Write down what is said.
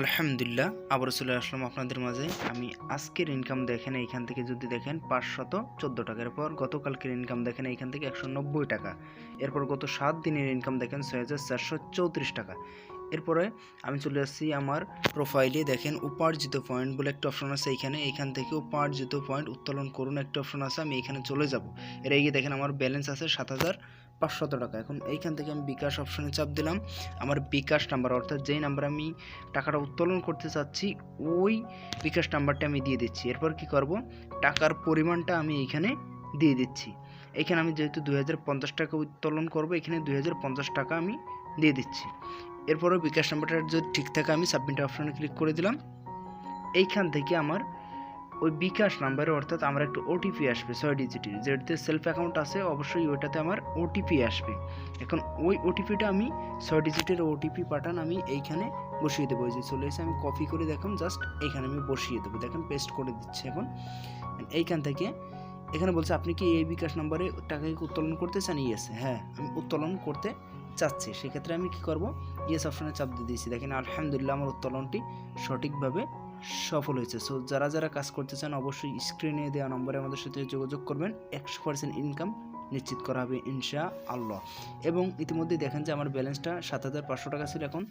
আলহামদুলিল্লাহ, আবার চলে আসলাম আপনাদের মাঝে। আমি আজকের ইনকাম দেখেন এইখান থেকে যদি দেখেন পাঁচশত চোদ্দ টাকার পর গতকালকের ইনকাম দেখেন এইখান থেকে একশো নব্বই টাকা। এরপর গত সাত দিনের ইনকাম দেখেন ছয় হাজার চারশো চৌত্রিশ টাকা। এরপরে আমি চলে আসছি আমার প্রোফাইলে দেখেন, উপার্জিত পয়েন্ট বলে একটা অপশন আছে এইখানে এইখান থেকে উপার্জিত পয়েন্ট উত্তোলন করুন একটা অপশন আছে, আমি এখানে চলে যাব। এর এই দেখেন, আমার ব্যালেন্স আছে সাত হাজার পাঁচশত টাকা। এখন এইখান থেকে আমি বিকাশ অপশনে চাপ দিলাম। আমার বিকাশ নাম্বার অর্থাৎ যেই নাম্বার আমি টাকাটা উত্তোলন করতে চাচ্ছি, ওই বিকাশ নাম্বারটা আমি দিয়ে দিচ্ছি। এরপর কি করব? টাকার পরিমাণটা আমি এইখানে দিয়ে দিচ্ছি। এখানে আমি যেহেতু দু হাজার পঞ্চাশ টাকা উত্তোলন করব, এখানে দুই হাজার পঞ্চাশ টাকা আমি দিয়ে দিচ্ছি। এরপরে বিকাশ নাম্বারটা যদি ঠিক থাকে, আমি সাবমিট অপশানে ক্লিক করে দিলাম। এইখান থেকে আমার ওই বিকাশ নাম্বারে অর্থাৎ আমার একটা ওটিপি আসবে, ছয় ডিজিটের যেটাতে সেলফ অ্যাকাউন্ট আছে, অবশ্যই ওইটাতে আমার ওটিপি আসবে। এখন ওই ওটিপিটা আমি ছয় ডিজিটের ওটিপি পাঠান আমি এইখানে বসিয়ে দেবো। যে চলে এসে আমি কপি করে দেখুন জাস্ট এইখানে আমি বসিয়ে দেবো। দেখেন পেস্ট করে দিচ্ছি এখন। এইখান থেকে এখানে বলছে, আপনি কি এই বিকাশ নাম্বারে টাকা কি উত্তোলন করতে চান? ইয়েস হ্যাঁ আমি উত্তোলন করতে চাচ্ছি। সেক্ষেত্রে আমি কি করব? ইয়েস অপশনে চাপ দিয়ে দিয়েছি। দেখেন, আলহামদুলিল্লাহ আমার উত্তোলনটি সঠিকভাবে সফল হয়েছে। সো যারা যারা কাজ করতে চান, অবশ্যই স্ক্রিনে দেওয়া নম্বরে আমাদের সাথে যোগাযোগ করবেন। একশো পার্সেন্ট ইনকাম নিশ্চিত করা হবে ইনশা আল্লাহ এবং ইতিমধ্যে দেখেন যে, আমার ব্যালেন্সটা সাত হাজার পাঁচশো টাকা ছিল এখন।